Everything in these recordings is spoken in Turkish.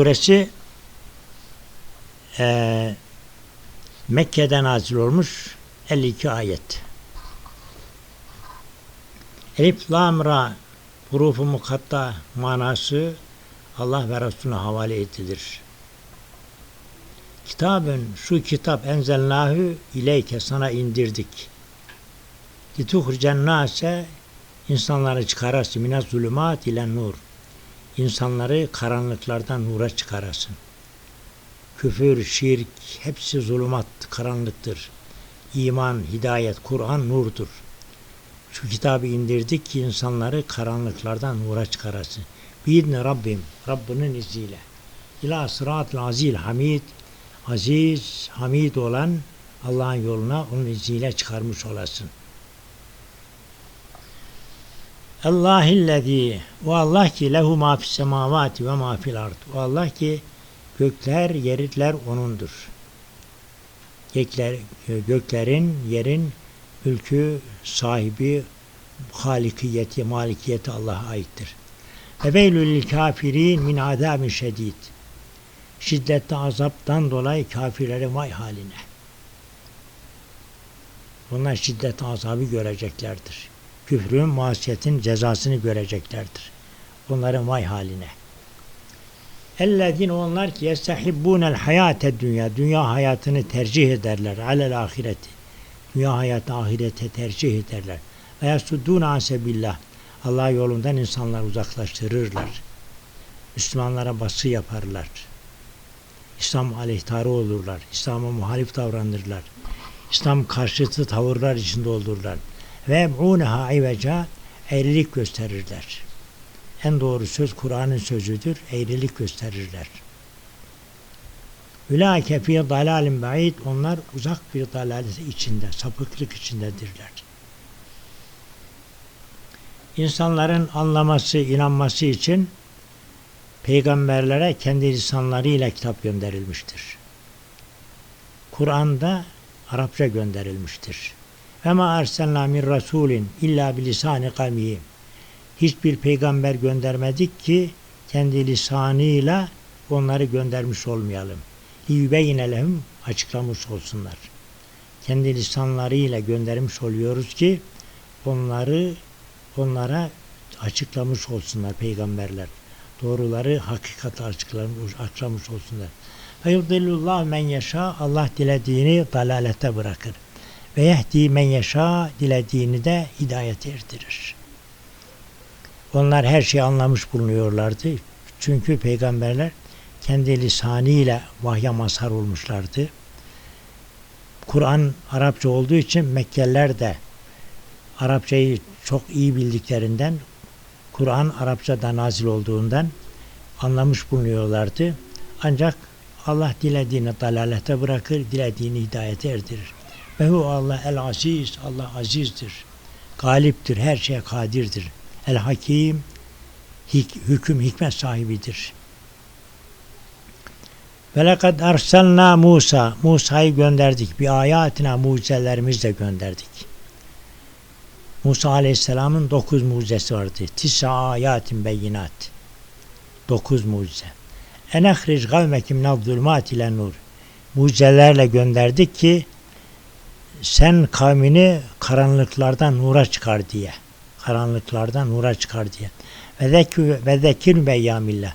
suresi eee Mekke'de nazil olmuş 52 ayet. Elif Lam Ra hurufu mukatta manası Allah ve Resulüne havale edilir. Kitabın şu kitap enzelnahü ileyke sana indirdik. Lituhricen nase insanları çıkarasın mine zulümat ile nur. İnsanları karanlıklardan nura çıkarasın. Küfür, şirk hepsi zulümat, karanlıktır. İman, hidayet, Kur'an nurdur. Şu kitabı indirdik ki insanları karanlıklardan nura çıkarasın. Biidni Rabbim, Rabbinin izniyle. İlâ sıratil azil hamid, aziz, hamid olan Allah'ın yoluna onun izniyle çıkarmış olasın. Allahillezî o Allah ki lehu ma fis semavati ve ma fil ard. O Allah ki gökler, yerler onundur. Gökler, göklerin, yerin mülkü, sahibi, halikiyeti, malikiyeti Allah'a aittir. Ve veylül kafirin min azabin şedid. Şiddetli azaptan dolayı kafirlere vay haline. Bunlar şiddetli azabı göreceklerdir. Küfrün, masiyetin cezasını göreceklerdir. Bunların vay haline. Ellezine onlar ki yestehibbûnel hayâte dünya. Dünya hayatını tercih ederler. Alel ahireti. Dünya hayatı ahirete tercih ederler. Ve yasuddûne asebillah. Allah yolundan insanlar uzaklaştırırlar. Müslümanlara baskı yaparlar. İslam aleyhtarı olurlar. İslam'a muhalif davranırlar. İslam karşıtı tavırlar içinde olurlar. Ve em'ûneha iveca eğrilik gösterirler. En doğru söz Kur'an'ın sözüdür. Eğrilik gösterirler. Ülâke fî dalâlim ba'id. Onlar uzak bir dalalet içinde, sapıklık içindedirler. İnsanların anlaması, inanması için peygamberlere kendi lisanlarıyla kitap gönderilmiştir. Kur'an'da Arapça gönderilmiştir. Ve ma arsalna min rasulin illa bilisani kavmihi. Hiçbir peygamber göndermedik ki kendi lisanıyla onları göndermiş olmayalım. Liyübeyne lehum açıklamış olsunlar. Kendi lisanlarıyla göndermiş oluyoruz ki onları onlara açıklamış olsunlar peygamberler. Doğruları hakikati açıklamış, açıklamış olsunlar. Ve men yaşa Allah dilediğini dalalete bırakır. Ve yehdi men yaşa dilediğini de hidayete erdirir. Onlar her şeyi anlamış bulunuyorlardı. Çünkü peygamberler kendi lisanıyla vahye mazhar olmuşlardı. Kur'an Arapça olduğu için Mekkeliler de Arapçayı çok iyi bildiklerinden Kur'an Arapçada nazil olduğundan anlamış bulunuyorlardı. Ancak Allah dilediğini dalalete bırakır, dilediğini hidayete erdirir. Ve hu Allah el aziz, Allah azizdir. Galiptir, her şeye kadirdir. El hakim, hik, hüküm, hikmet sahibidir. Ve lekad arsalna Musa, Musa'yı gönderdik. Bir ayatına mucizelerimizle gönderdik. Musa Aleyhisselam'ın dokuz mucizesi vardı. Tisa ayatin beyinat. Dokuz mucize. Enehric gavmekim minel zulmat ile nur. Mucizelerle gönderdik ki sen kavmini karanlıklardan nura çıkar diye. Karanlıklardan nura çıkar diye. Ve zekir ve zekir.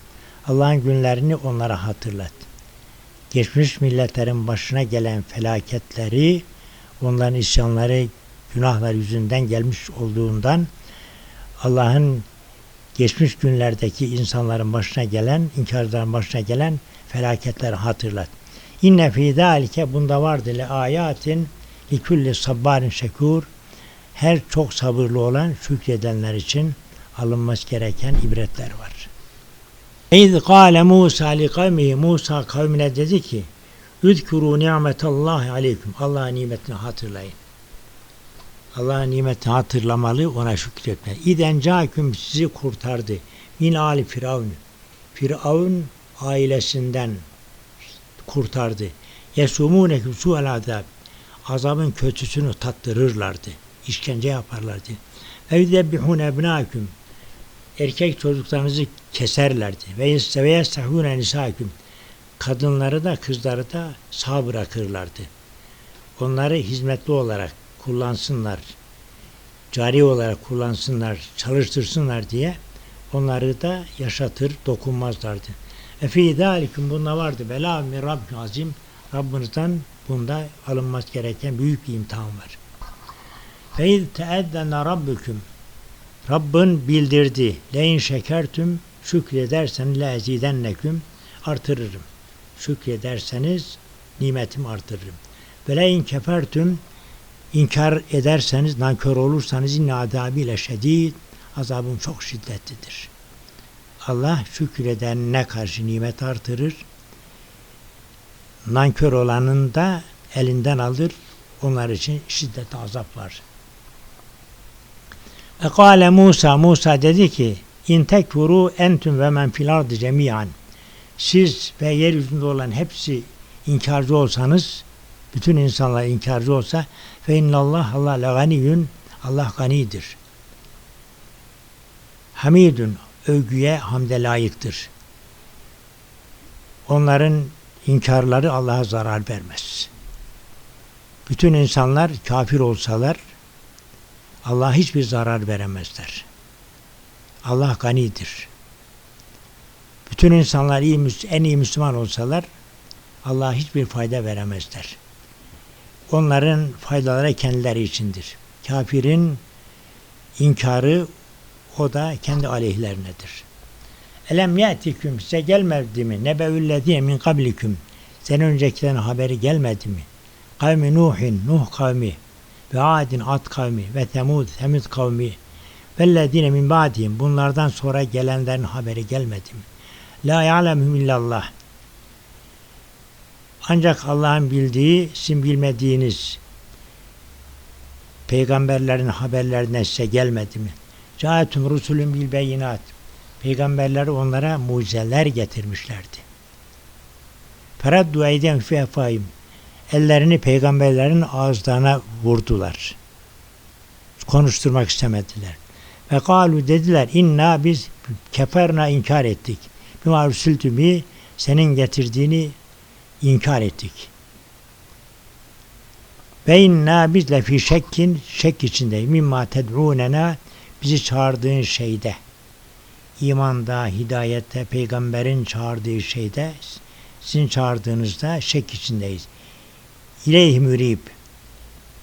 Allah'ın günlerini onlara hatırlat. Geçmiş milletlerin başına gelen felaketleri, onların isyanları, günahlar yüzünden gelmiş olduğundan Allah'ın geçmiş günlerdeki insanların başına gelen, inkarcıların başına gelen felaketleri hatırlat. İnne fî zâlike bunda vardı le ayatin li kulli sabbarin şekur her çok sabırlı olan şükredenler için alınması gereken ibretler var. İz kâle Musa li Musa kavmine dedi ki Üzkürû ni'metallahi aleyküm Allah'ın nimetini hatırlayın. Allah'ın nimetini hatırlamalı, ona şükretmeli. İden caküm sizi kurtardı. Min ali firavun. Firavun ailesinden kurtardı. Yesumûneküm su'el azab. Azabın kötüsünü tattırırlardı. İşkence yaparlardı. Ve yüzebbihûn ebnâküm. erkek çocuklarınızı keserlerdi. Ve yesteveye sahûne nisâküm. Kadınları da kızları da sağ bırakırlardı. Onları hizmetli olarak kullansınlar. Cari olarak kullansınlar, çalıştırsınlar diye onları da yaşatır, dokunmazlardı. Ve fî zâlikum bunda vardı. Bela min Rabbin azim. Rabbinizden bunda alınması gereken büyük bir imtihan var. Ve iz teeddene rabbüküm Rabbin bildirdi. Leyin şekertüm şükredersen le ezidenneküm artırırım. Şükrederseniz nimetim artırırım. Ve leyin kefertüm inkar ederseniz, nankör olursanız inne adabiyle şedid azabım çok şiddetlidir. Allah şükredenine karşı nimet artırır. Nankör olanın da elinden alır. Onlar için şiddetli azap var. Ve kâle Musa, Musa dedi ki, İn tekfuru entüm ve men fil ardı cemiyan. Siz ve yeryüzünde olan hepsi inkarcı olsanız, bütün insanlar inkarcı olsa, fe innallah Allah la ganiyyün, Allah ganidir. Hamidun, övgüye hamde layıktır. Onların inkarları Allah'a zarar vermez. Bütün insanlar kafir olsalar, Allah hiçbir zarar veremezler. Allah ganidir. Bütün insanlar iyi, en iyi Müslüman olsalar Allah hiçbir fayda veremezler. Onların faydaları kendileri içindir. Kafirin inkarı o da kendi aleyhlerinedir. Elem ye'tiküm size gelmedi mi? Nebeüllezine min kablikum. Sen öncekilerin haberi gelmedi mi? Kavmi Nuhin, Nuh kavmi ve Adin Ad kavmi ve Temud Temud kavmi vellezine min ba'dihim bunlardan sonra gelenlerin haberi gelmedi mi? La ya'lemhum illallah. Ancak Allah'ın bildiği, sizin bilmediğiniz peygamberlerin haberlerine size gelmedi mi? Caetum rusulun bil beyinat. Peygamberler onlara mucizeler getirmişlerdi. Feraddu eyden fi efayim ellerini peygamberlerin ağızlarına vurdular. Konuşturmak istemediler. Ve kalu dediler inna biz keferna inkar ettik. Bima rusultü senin getirdiğini inkar ettik. Ve inna biz de fi şekkin şek içindeyiz. Mimma ted'unena bizi çağırdığın şeyde imanda, hidayette, peygamberin çağırdığı şeyde sizin çağırdığınızda şek içindeyiz ileyh mürib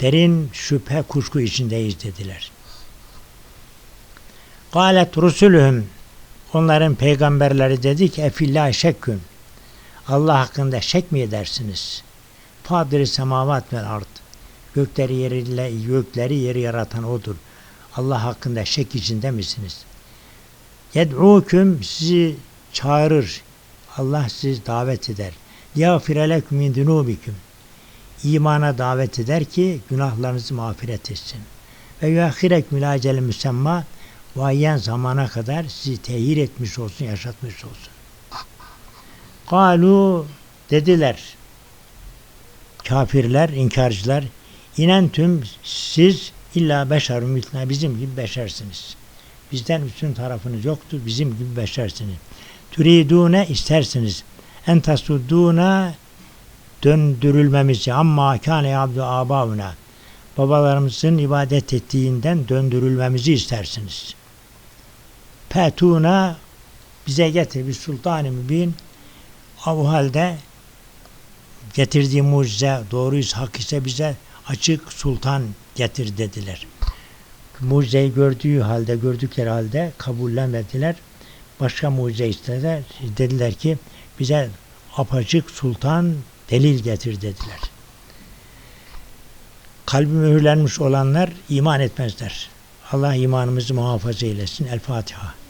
derin şüphe kuşku içindeyiz dediler. Galet rusulühüm onların peygamberleri dedi ki efillah şekkün Allah hakkında şek mi edersiniz? Fadri semavat vel ard gökleri yeriyle gökleri yeri yaratan odur. Allah hakkında şek içinde misiniz? Yed'ûküm sizi çağırır. Allah sizi davet eder. Yağfire leküm min dunubiküm imana davet eder ki günahlarınızı mağfiret etsin. Ve yuahirek mülacel müsemma vayen zamana kadar sizi tehir etmiş olsun, yaşatmış olsun. Kalu dediler kafirler, inkarcılar inen tüm siz illa beşer mitna bizim gibi beşersiniz. Bizden üstün tarafınız yoktur, bizim gibi beşersiniz. Türidune istersiniz. En tasudduna döndürülmemizi amma kâne abdu âbâvuna babalarımızın ibadet ettiğinden döndürülmemizi istersiniz. Petuna bize getir bir sultan-ı mübin o halde getirdiği mucize doğruysa hak ise bize açık sultan getir dediler. Mucizeyi gördüğü halde gördükleri halde kabullenmediler. Başka mucize istediler. Dediler ki bize apaçık sultan delil getir dediler. Kalbi mühürlenmiş olanlar iman etmezler. Allah imanımızı muhafaza eylesin. El Fatiha.